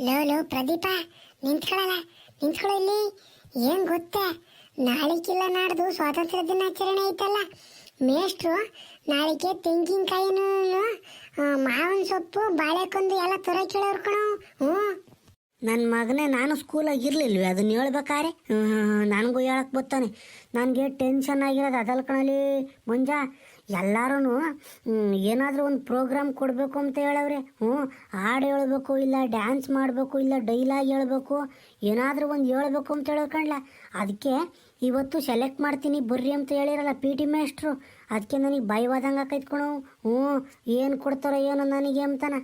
Low low, Pradeep, ನಿಂತ್ಕೊಳ್ಳಲ್ಲ. ನಿಂತ್ಕೊಳ್ಳೋ ಇಲ್ಲಿ. ಏನ್ ಗೊತ್ತಾ? ನಾಳಿಕಿಲ್ಲ ನಾಡ್ದು ಸ್ವಾತಂತ್ರ್ಯ ದಿನಾಚರಣೆ ಐತಲ್ಲ. ಮೇಷ್ಟ್ರು ನಾಳಿಕೆ ತೆಂಗಿನಕಾಯಿನೂ ಮಾವಿನ ಸೊಪ್ಪು ಬಾಳೆಕೊಂದು ಎಲ್ಲ ತೊರ ಕೇಳೋರು ಕಣೋ. ಹ್ಞೂ. ನನ್ನ ಮಗನೇ ನಾನು ಸ್ಕೂಲಾಗಿ ಇರ್ಲಿಲ್ವೇ ಅದನ್ನ ಹೇಳ್ಬೇಕಾರೆ? ನನಗೂ ಹೇಳಕ್ ಬರ್ತಾನೆ. ನನಗೆ ಟೆನ್ಷನ್ ಆಗಿರೋದು ಅದಲ್ ಕಣಲಿ ಮುಂಜ ಎಲ್ಲರೂ ಏನಾದರೂ ಒಂದು ಪ್ರೋಗ್ರಾಮ್ ಕೊಡಬೇಕು ಅಂತ ಹೇಳವ್ರೆ. ಹ್ಞೂ ಹಾಡು ಹೇಳಬೇಕು ಇಲ್ಲ ಡ್ಯಾನ್ಸ್ ಮಾಡಬೇಕು ಇಲ್ಲ ಡೈಲಾಗ್ ಹೇಳ್ಬೇಕು, ಏನಾದರೂ ಒಂದು ಹೇಳ್ಬೇಕು ಅಂತ ಹೇಳ್ಕಂಡ್ಲ ಅದಕ್ಕೆ ಇವತ್ತು ಸೆಲೆಕ್ಟ್ ಮಾಡ್ತೀನಿ ಬರ್ರಿ ಅಂತ ಹೇಳಿರಲ್ಲ ಪಿ ಟಿ ಮೇಸ್ಟ್ರು ಅದಕ್ಕೆ ನನಗೆ ಭಯವಾದಂಗೆ ಆಕೈತ್ಕೊಣು ಹ್ಞೂ ಏನು ಕೊಡ್ತಾರೋ ಏನೋ ನನಗೆ ಅಂತಾನ.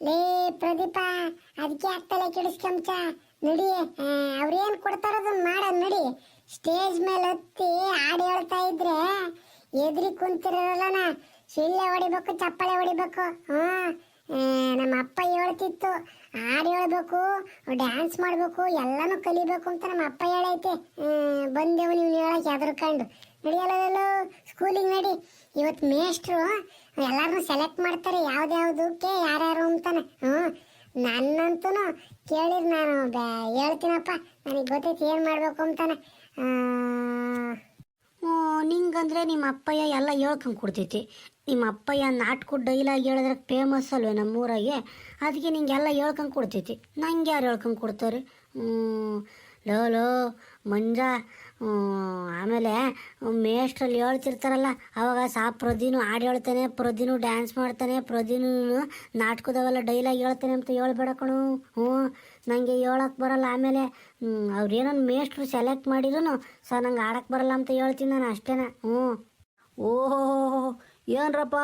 ಲೇ ಪ್ರದೀಪ ಅದಕ್ಕೆ ಆಗ್ತಲ್ಲ ಕೆಡಿಸ್ಕೊಂಚ. ನಡಿ ಅವ್ರೇನ್ ಕೊಡ್ತಾರೋದನ್ನ ಮಾಡ, ನಡಿ. ಸ್ಟೇಜ್ ಮೇಲೆ ಹತ್ತಿ ಹಾಡು ಹೇಳ್ತಾ ಇದ್ರೆ ಎದ್ರಿ ಕುಂತಿರಲ್ಲ ಶಿಳ್ಳೆ ಹೊಡಿಬೇಕು, ಚಪ್ಪಳೆ ಹೊಡಿಬೇಕು. ಹ್ಮ್ ನಮ್ಮ ಅಪ್ಪ ಹೇಳ್ತಿತ್ತು. ಹಾಡು ಹೇಳ್ಬೇಕು, ಡ್ಯಾನ್ಸ್ ಮಾಡ್ಬೇಕು, ಎಲ್ಲನೂ ಕಲಿಬೇಕು ಅಂತ ನಮ್ಮ ಅಪ್ಪ ಹೇಳೈತೆ. ಬಂದೆವು ನೀವು ಹೇಳಕ್ ಹೆದರ್ಕೊಂಡು. ನಡೆಯಲ್ಲ ಸ್ಕೂಲಿಗೆ ನಡಿ. ಇವತ್ತು ಮೇಷ್ಟ್ರು ಎಲ್ಲಾರನ್ನು ಸೆಲೆಕ್ಟ್ ಮಾಡ್ತಾರೆ ಯಾವ್ದ್ಯಾವ್ದಕ್ಕೆ ಯಾರ್ಯಾರು ಅಂತಾನೆ. ಹ್ಞೂ. ನನ್ನಂತೂ ಕೇಳಿರ್ ನಾನು ಹೇಳ್ತೀನಪ್ಪ. ನನಗೆ ಗೊತ್ತೈತೆ ಏನು ಮಾಡಬೇಕು ಅಂತಾನೆ. ನಿಂಗಂದ್ರೆ ನಿಮ್ಮ ಅಪ್ಪಯ್ಯ ಎಲ್ಲ ಹೇಳ್ಕೊಂಡು ಕೊಡ್ತೈತಿ. ನಿಮ್ಮ ಅಪ್ಪಯ್ಯ ನಾಟಕ ಡೈಲಾಗ್ ಹೇಳಿದ್ರೆ ಫೇಮಸ್ ಅಲ್ವೇ ನಮ್ಮ ನಮ್ಮೂರಾಗೆ. ಅದಕ್ಕೆ ನಿಂಗೆಲ್ಲ ಹೇಳ್ಕೊಂಡು ಕೊಡ್ತೈತಿ. ನಂಗೆ ಯಾರು ಹೇಳ್ಕೊಂಡು ಕೊಡ್ತಾರೆ? ಲೋ ಲೋ, ಮಂಜ ಆಮೇಲೆ ಮೇಷ್ಟ್ರಲ್ಲಿ ಹೇಳ್ತಿರ್ತಾರಲ್ಲ, ಅವಾಗ ಸಾ ಪ್ರದಿನು ಹಾಡು ಹೇಳ್ತಾನೆ, ಪ್ರದಿನು ಡ್ಯಾನ್ಸ್ ಮಾಡ್ತಾನೆ, ಪ್ರದೀನು ನಾಟಕದವೆಲ್ಲ ಡೈಲಾಗ್ ಹೇಳ್ತಾನೆ ಅಂತ ಹೇಳ್ಬೇಡ ಕಣು. ಹ್ಞೂ ನನಗೆ ಹೇಳಕ್ಕೆ ಬರಲ್ಲ. ಆಮೇಲೆ ಅವ್ರೇನೋ ಮೇಷ್ಟ್ರು ಸೆಲೆಕ್ಟ್ ಮಾಡಿದ್ರು ಸರ್ ನಂಗೆ ಆಡಕ್ಕೆ ಬರಲ್ಲ ಅಂತ ಹೇಳ್ತೀನಿ ನಾನು ಅಷ್ಟೇನ. ಹ್ಞೂ ಓಹೋ, ಏನ್ರಪ್ಪ,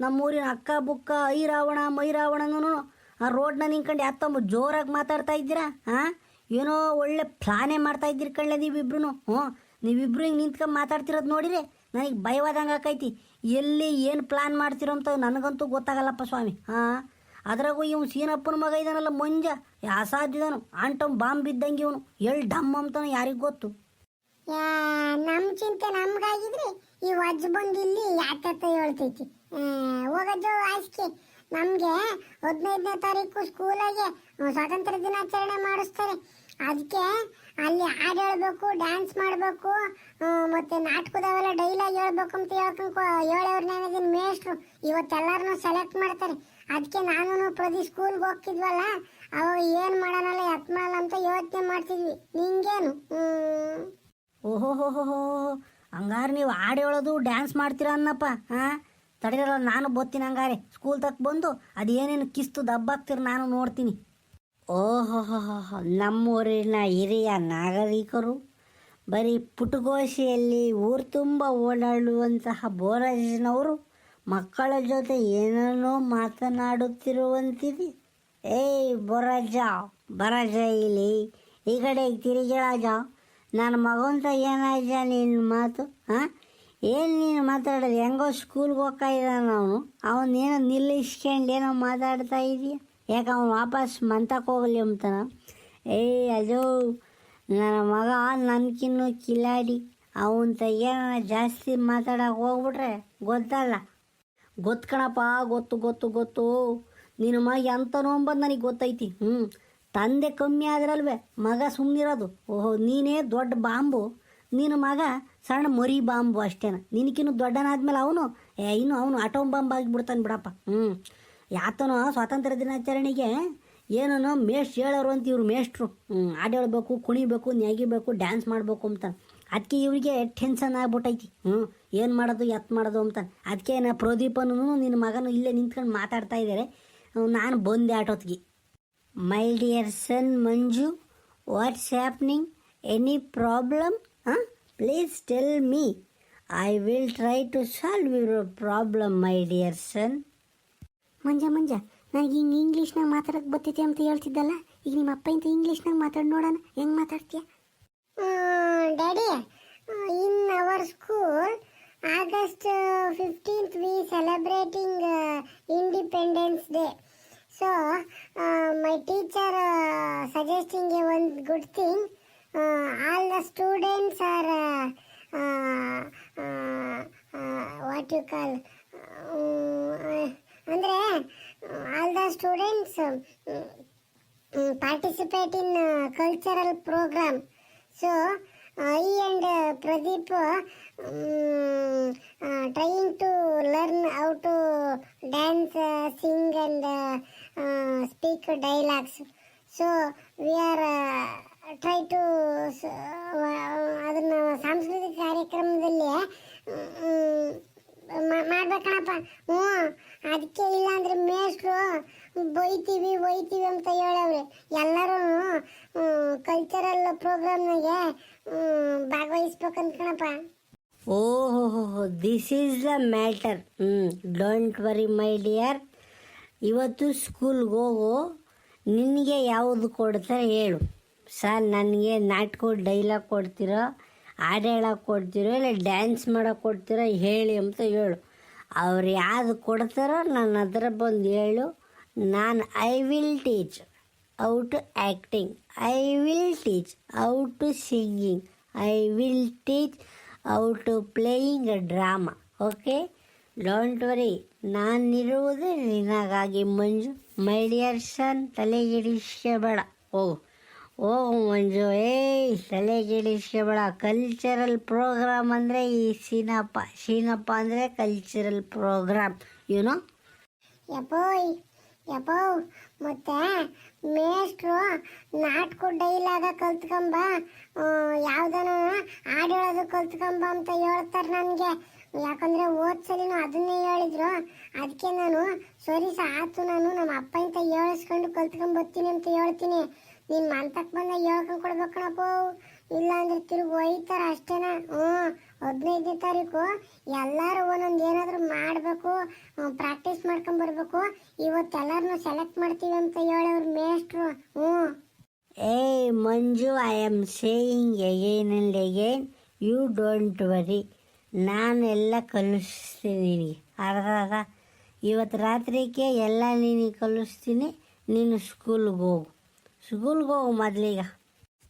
ನಮ್ಮೂರಿನ ಅಕ್ಕ ಬುಕ್ಕ, ಐರಾವಣ ರಾವಣ ಆ ರೋಡ್ನ ನಿಂತ್ಕೊಂಡು ಯಾತಂಬ ಜೋರಾಗಿ ಮಾತಾಡ್ತಾ ಇದ್ದೀರಾ ಹಾಂ ಏನೋ ಒಳ್ಳೆ ಪ್ಲಾನೇ ಮಾಡ್ತಾ ಇದ್ದೀರಿ ಕಳ್ಳೆ ನೀವಿಬ್ರು ಹ್ಞೂ, ನೀವಿಬ್ರು ಹಿಂಗೆ ನಿಂತ್ಕೊಂಡು ಮಾತಾಡ್ತಿರೋದು ನೋಡಿರಿ? ನನಗೆ ಭಯವಾದಂಗೆ ಆಕೈತಿ. ಎಲ್ಲಿ ಏನು ಪ್ಲಾನ್ ಮಾಡ್ತಿರೋ ಅಂತ ನನಗಂತೂ ಗೊತ್ತಾಗಲ್ಲಪ್ಪ ಸ್ವಾಮಿ. ಹಾಂ, ಅದ್ರಾಗೂ ಇವ್ ಸೀನಪ್ಪನ ಮಗ ಇದಾನಲ್ಲ ಮಂಜ. ಅಸಾಧ್ಯದನು ಆಂಟಮ್ ಬಾಂಬ್ ಬಿದ್ದಂಗೆ ಇವನು. ಎಲ್ಲಿ ಡಮ್ ಅಂತಾನು ಯಾರಿಗೆ ಗೊತ್ತು? ನಮ್ಮ ಚಿಂತೆ ನಮ್ಗಾಗಿದ್ರೆ ಈ ವಜ್ ಬಂದು ಇಲ್ಲಿ ಯಾತತ್ತ ಹೇಳ್ತೈತಿ. ಹೋಗೋದು ಆಯ್ಕೆ ನಮಗೆ ಹದಿನೈದನೇ ತಾರೀಕು ಸ್ಕೂಲಾಗೆ ಸ್ವಾತಂತ್ರ್ಯ ದಿನಾಚರಣೆ ಮಾಡಿಸ್ತಾರೆ. ಅದಕ್ಕೆ ಅಲ್ಲಿ ಹಾಡು ಹೇಳ್ಬೇಕು ಡ್ಯಾನ್ಸ್ ಮಾಡಬೇಕು ಮತ್ತೆ ನಾಟಕದವೆಲ್ಲ ಡೈಲಾಗ್ ಹೇಳ್ಬೇಕು ಅಂತ ಹೇಳ್ಕೊಂಡು ಹೇಳೋರು ನನಗಿನ ಮೇಷ್ಟ್ರು ಇವತ್ತೆಲ್ಲರನ್ನು ಸೆಲೆಕ್ಟ್ ಮಾಡ್ತಾರೆ. ಅದಕ್ಕೆ ನಾನು ಪ್ರತಿ ಸ್ಕೂಲ್ಗೆ ಹೋಗ್ತಿದ್ವಲ್ಲ, ಅವಾಗ ಏನು ಮಾಡೋಣಲ್ಲ, ಎತ್ ಮಾಡಲ್ಲ ಅಂತ ಯೋಚನೆ ಮಾಡ್ತಿದ್ವಿ. ನಿಂಗೇನು? ಓಹೋ ಓಹೋಹೋಹೋ ಹಂಗಾರೆ ನೀವು ಹಾಡು ಹೇಳೋದು ಡ್ಯಾನ್ಸ್ ಮಾಡ್ತೀರಾ ಅನ್ನಪ್ಪ, ಹಾಂ? ತಡೀರಲ್ಲ, ನಾನು ಬತ್ತೀನಿ ಹಂಗಾರೆ. ಸ್ಕೂಲ್ ತಕ್ಕ ಬಂದು ಅದೇನೇನು ಕಿಸ್ತು ದಬ್ಬಾಕ್ತೀರ, ನಾನು ನೋಡ್ತೀನಿ. ಓಹೋಹೋಹೋ, ನಮ್ಮೂರಿನ ಹಿರಿಯ ನಾಗರಿಕರು, ಬರೀ ಪುಟಗೋಶಿಯಲ್ಲಿ ಊರು ತುಂಬ ಓಡಾಡುವಂತಹ ಬೋರಾಜನವರು ಮಕ್ಕಳ ಜೊತೆ ಏನನ್ನೋ ಮಾತನಾಡುತ್ತಿರುವಂತಿದೆ. ಏಯ್ ಬೊರಾಜ ಬರಾಜ ಇಲ್ಲಿ. ಈ ಕಡೆ ತಿರುಗಿಳಾಜ ನನ್ನ ಮಗಂತ ಏನಾಯ್ತ ನಿನ್ನ ಮಾತು ಹಾಂ ಏನು ನೀನು ಮಾತಾಡೋದು? ಹೆಂಗೋ ಸ್ಕೂಲ್ಗೆ ಹೋಗ್ತಾ ಇದ್ದಾನ ಅವನು. ಅವನೇನೋ ನಿಲ್ಲಿಸ್ಕೊಂಡು ಏನೋ ಮಾತಾಡ್ತಾ ಇದೀಯ. ಯಾಕೆ ಅವನು ವಾಪಸ್ ಮಂತಕ್ಕೆ ಹೋಗಲಿ ಅಂತಾನ? ಏಯ್ ಅದು ನನ್ನ ಮಗ ನನ್ಕಿನ್ನು ಕಿಲಾಡಿ. ಅವನ ಏನಾರ ಜಾಸ್ತಿ ಮಾತಾಡೋಕೆ ಹೋಗ್ಬಿಟ್ರೆ ಗೊತ್ತಲ್ಲ. ಗೊತ್ಕಣಪ್ಪ ಗೊತ್ತು ಗೊತ್ತು ಗೊತ್ತು. ನಿನ್ನ ಮಗ ಎಂತ ನೋಂಬಂದು ನನಗೆ ಗೊತ್ತೈತಿ. ಹ್ಞೂ ತಂದೆ ಕಮ್ಮಿ ಆದ್ರಲ್ವೇ, ಮಗ ಸುಮ್ಮನಿರೋದು ಓಹೋ, ನೀನೇ ದೊಡ್ಡ ಬಾಂಬು. ನಿನ್ನ ಮಗ ಸಣ್ಣ ಮರಿ ಬಾಂಬು ಅಷ್ಟೇನ. ನಿನಕಿನ್ನು ದೊಡ್ಡನಾದ್ಮೇಲೆ ಅವನು, ಏ, ಇನ್ನು ಅವನು ಅಟೋಮ್ ಬಾಂಬ್ ಆಗಿಬಿಡ್ತಾನೆ ಬಿಡಪ್ಪ. ಹ್ಞೂ ಯಾತನೋ ಸ್ವಾತಂತ್ರ್ಯ ದಿನಾಚರಣೆಗೆ ಏನೋ ಮೇಷ್ಟ್ ಹೇಳೋರು ಅಂತ ಇವ್ರು ಮೇಷ್ಟ್ರು. ಹ್ಞೂ ಹಾಡು ಹೇಳ್ಬೇಕು, ಕುಣಿಬೇಕು ನೆಗಿಬೇಕು ಡ್ಯಾನ್ಸ್ ಮಾಡಬೇಕು ಅಂತ. ಅದಕ್ಕೆ ಇವರಿಗೆ ಟೆನ್ಷನ್ ಆಗ್ಬಿಟ್ಟೈತಿ. ಹ್ಞೂ ಏನು ಮಾಡೋದು, ಎತ್ ಮಾಡೋದು ಅಂತ. ಅದಕ್ಕೆ ನಾ ಪ್ರದೀಪನು ನಿನ್ನ ಮಗನು ಇಲ್ಲೇ ನಿಂತ್ಕೊಂಡು ಮಾತಾಡ್ತಾ ಇದ್ದಾರೆ ನಾನು ಬಂದೆ ಆಟೋತ್ಗೆ. My dear son Manju what's happening any problem ಹಾಂ? Please tell me I will try to solve your problem my dear son Manja Manja, ನನಗೆ ಹಿಂಗೆ ಇಂಗ್ಲೀಷ್ನಾಗ ಮಾತಾಡೋಕೆ ಬರ್ತೈತೆ ಅಂತ ಹೇಳ್ತಿದ್ದಲ್ಲ, ಈಗ ನಿಮ್ಮ ಅಪ್ಪ ಇಂತ ಇಂಗ್ಲೀಷ್ನಾಗ ಮಾತಾಡಿ ನೋಡೋಣ, ಹೆಂಗೆ ಮಾತಾಡ್ತೀಯ? Daddy in our school August fifteenth we celebrating Independence Day so my teacher suggesting a ಒಂದು good thing all the students are what you call ಅಂದರೆ all the students participate in cultural program so ಈ and Pradeep trying to learn how to dance sing and speak dialogues so we are try to ಅದನ್ನು ಸಾಂಸ್ಕೃತಿಕ ಕಾರ್ಯಕ್ರಮದಲ್ಲಿ ಮಾಡ್ಬೇಕಣಪ್ಪ. ಹ್ಞೂ ಅದಕ್ಕೆ ಇಲ್ಲ ಅಂದ್ರೆ ಮೇಷ್ಟ್ರು ಬೈತೀವಿ ಒಯ್ತೀವಿ ಅಂತ ಹೇಳವ್ರೆ. ಎಲ್ಲರೂ ಕಲ್ಚರಲ್ ಪ್ರೋಗ್ರಾಮ್ನಾಗೆ ಭಾಗವಹಿಸ್ಬೇಕಂತ ಕಣಪ್ಪ ಓಹೋ ದಿಸ್ ಈಸ್ ದ ಮ್ಯಾಟರ್ ಹ್ಞೂ ಡೋಂಟ್ ವರಿ ಮೈ ಡಿಯರ್ ಇವತ್ತು ಸ್ಕೂಲ್ಗೆ ಹೋಗು, ನಿನಗೆ ಯಾವುದು ಕೊಡ್ತಾರೆ ಹೇಳು. ಸರ್, ನನಗೆ ನಾಟಕ ಡೈಲಾಗ್ ಕೊಡ್ತೀರೋ? ಹಾಡು ಹೇಳೋಕೆ ಕೊಡ್ತೀರೋ ಇಲ್ಲ ಡ್ಯಾನ್ಸ್ ಮಾಡೋಕೆ ಕೊಡ್ತೀರೋ ಹೇಳಿ ಅಂತ ಹೇಳು. ಅವ್ರು ಯಾವುದು ಕೊಡ್ತಾರೋ ನನ್ನ ಹತ್ರ ಬಂದು ಹೇಳು. ನಾನು I will teach out to acting I will teach out to singing I will teach out to playing drama okay don't worry ನಾನಿರುವುದು ನಿನಗಾಗಿ ಮಂಜು. ಮೈ ಡಿಯರ್ ಸನ್ ತಲೆಗಿಡಿಸಬೇಡ ಹೋಗು. ಹೋಗು ಮಂಜು. ಏಯ್ ತಲೆಗಿಡಿಸ್ಕೋಬೇಡ ಕಲ್ಚರಲ್ ಪ್ರೋಗ್ರಾಮ್ ಅಂದರೆ ಈ ಸೀನಪ್ಪ. ಸೀನಪ್ಪ ಅಂದರೆ ಕಲ್ಚರಲ್ ಪ್ರೋಗ್ರಾಮ್ ಏನು ಯಬೋಯ್ ಯಪ್ಪೋ ಮತ್ತೆ ಮೇಷ್ಟ್ರು ನಾಟಕ ಡೈಲಾಗ ಕಲ್ತ್ಕೊಂಬ ಯಾವುದನ ಹೇಳೋದು ಕಲ್ತ್ಕೊಂಬ ಅಂತ ಹೇಳ್ತಾರೆ ನನಗೆ. ಯಾಕಂದರೆ ಓದ್ಸಲಿನ ಸಲಿನೂ ಅದನ್ನೇ ಹೇಳಿದ್ರು. ಅದಕ್ಕೆ ನಾನು ಸರಿ ಆತು ನಾನು, ನಮ್ಮ ಅಪ್ಪ ಅಂತ ಹೇಳಿಸ್ಕೊಂಡು ಕಲ್ತ್ಕೊಂಬರ್ತೀನಿ ಅಂತ ಹೇಳ್ತೀನಿ. ನೀನ್ ಮಂತಕ್ ಬಂದ ಹೇಳ್ಕೊಂಡ್ ಕೊಡ್ಬೇಕಣಪ್ಪ ಇಲ್ಲ ಅಂದ್ರೆ ತಿರುಗಿ ಒಯ್ತಾರ ಅಷ್ಟೇನಾ. ಹ್ಞೂ, ಹದಿನೈದನೇ ತಾರೀಕು ಎಲ್ಲರೂ ಒಂದೊಂದು ಏನಾದರೂ ಮಾಡಬೇಕು ಪ್ರಾಕ್ಟೀಸ್ ಮಾಡ್ಕೊಂಡ್ ಬರ್ಬೇಕು. ಇವತ್ತೆಲ್ಲರನ್ನು ಸೆಲೆಕ್ಟ್ ಮಾಡ್ತೀವಿ ಅಂತ ಹೇಳೋರು ಮೇಷ್ಟ್ರು. ಹ್ಞೂ. ಏ Manju I am saying again and again you don't worry ನಾನೆಲ್ಲ ಕಲಿಸ್ತೀನಿ ನಿನಗೆ ಅರ್ಧ ಅರ್ಧ. ಇವತ್ತು ರಾತ್ರಿಗೆ ಎಲ್ಲ ನೀನು ಕಲಿಸ್ತೀನಿ, ನೀನು ಸ್ಕೂಲ್ಗೆ ಹೋಗು. ಸ್ಕೂಲ್ಗೆ ಹೋಗು ಮೊದ್ಲೀಗ.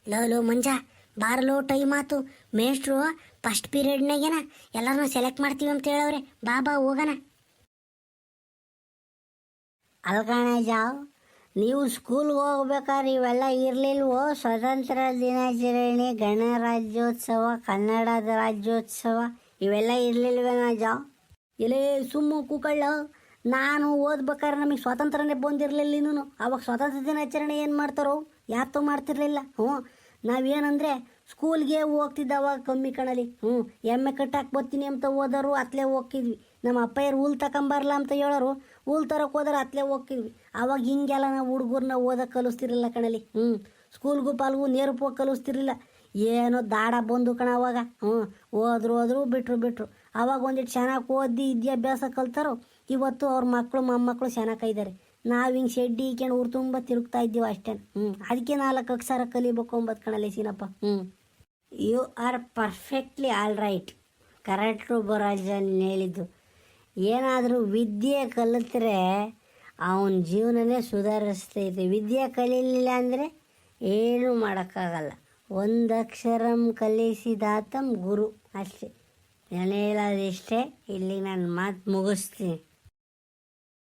ಲೋ ಮಂಜ, ಬಾರಲೋ ಟೈಮ್ ಆತು ಮೇಷ್ಟ್ರು ಫಸ್ಟ್ ಪೀರಿಯಡ್ನಾಗೇನ ಎಲ್ಲರನ್ನೂ ಸೆಲೆಕ್ಟ್ ಮಾಡ್ತೀವಿ ಅಂತ ಹೇಳವ್ರೆ. ಬಾ ಬಾ, ಹೋಗೋಣ. ಅಲ್ಕಣ ಜಾವ್, ನೀವು ಸ್ಕೂಲ್ಗೆ ಹೋಗ್ಬೇಕಾದ್ರೆ ಇವೆಲ್ಲ ಇರಲಿಲ್ವೋ? ಸ್ವತಂತ್ರ ದಿನಾಚರಣೆ, ಗಣರಾಜ್ಯೋತ್ಸವ, ಕನ್ನಡದ ರಾಜ್ಯೋತ್ಸವ, ಇವೆಲ್ಲ ಇರಲಿಲ್ವೇನ ಜಾವ್? ಇಲ್ಲೇ ಸುಮ್ಮ ಕೂಕಳ್ಳ ನಾನು ಓದ್ಬೇಕಾದ್ರೆ ನಮಗೆ ಸ್ವಾತಂತ್ರ್ಯನೇ ಬಂದಿರಲಿಲ್ಲ ಇನ್ನೂ ಅವಾಗ ಸ್ವಾತಂತ್ರ್ಯ ದಿನಾಚರಣೆ ಏನು ಮಾಡ್ತಾರೋ ಯಾತೋ ಮಾಡ್ತಿರ್ಲಿಲ್ಲ. ಹ್ಞೂ ನಾವೇನಂದರೆ ಸ್ಕೂಲ್ಗೆ ಹೋಗ್ತಿದ್ದ ಅವಾಗ ಕಮ್ಮಿ ಕಣಲಿ ಹ್ಞೂ ಎಮ್ಮೆ ಕಟ್ಟಾಕ್ ಬರ್ತೀನಿ ಅಂತ ಓದೋರು ಅತ್ಲೇ ಹೋಗ್ತಿದ್ವಿ. ನಮ್ಮ ಅಪ್ಪಯ್ಯರು ಹುಲ್ ತಗೊಂಬರಲ್ಲ ಅಂತ ಹೇಳೋರು ಹುಲ್ ತರಕ್ಕೆ ಹೋದ್ರೆ ಅತ್ಲೇ ಹೋಗ್ತಿದ್ವಿ. ಅವಾಗ ಹಿಂಗೆಲ್ಲ ನಾವು ಹುಡುಗರನ್ನ ಓದಕ್ಕೆ ಕಲಿಸ್ತಿರಲಿಲ್ಲ ಕಣಲಿ ಹ್ಞೂ ಸ್ಕೂಲ್ಗೂ ಪಾಲ್ಗೂ ನೇರಕ್ಕೆ ಹೋಗಿ ಕಲಿಸ್ತಿರ್ಲಿಲ್ಲ. ಏನೋ ದಾಡ ಬಂದು ಕಣ ಅವಾಗ. ಹ್ಞೂ ಹೋದ್ರು ಹೋದ್ರು ಬಿಟ್ರು ಬಿಟ್ರು. ಅವಾಗ ಒಂದಿಟ್ಟು ಚೆನ್ನಾಗಿ ಓದಿ ವಿದ್ಯಾಭ್ಯಾಸ ಕಲ್ತಾರೋ. ಇವತ್ತು ಅವ್ರ ಮಕ್ಕಳು ಮೊಮ್ಮಕ್ಕಳು ಚೆನ್ನಾಗಿ ಇದ್ದಾರೆ ನಾವು ಹಿಂಗೆ ಶೆಡ್ಡಿ ಈಕೊಂಡು ಊರು ತುಂಬ ತಿರುಗ್ತಾ ಇದ್ದೀವಿ ಅಷ್ಟೇ. ಹ್ಞೂ ಅದಕ್ಕೆ ನಾಲ್ಕು ಅಕ್ಷರ ಕಲಿಬೇಕು ಒಂಬತ್ತು ಕಣಲೆ ಸೀನಪ್ಪ ಹ್ಞೂ you are perfectly all right ಕರೆಕ್ಟ್ರು ಬರಾಜನ್ ಹೇಳಿದ್ದು. ಏನಾದರೂ ವಿದ್ಯೆ ಕಲಿತ್ರೆ ಅವನ ಜೀವನನೇ ಸುಧಾರಿಸ್ತೈತೆ ವಿದ್ಯೆ ಕಲೀಲಿಲ್ಲ ಅಂದರೆ ಏನೂ ಮಾಡೋಕ್ಕಾಗಲ್ಲ. ಒಂದಕ್ಷರಂ ಕಲಿಸಿದಾತಂ ಗುರು. ಅಷ್ಟೇ. ನಾನು ಇಲ್ಲಿ ನಾನು ಮಾತು ಮುಗಿಸ್ತೀನಿ.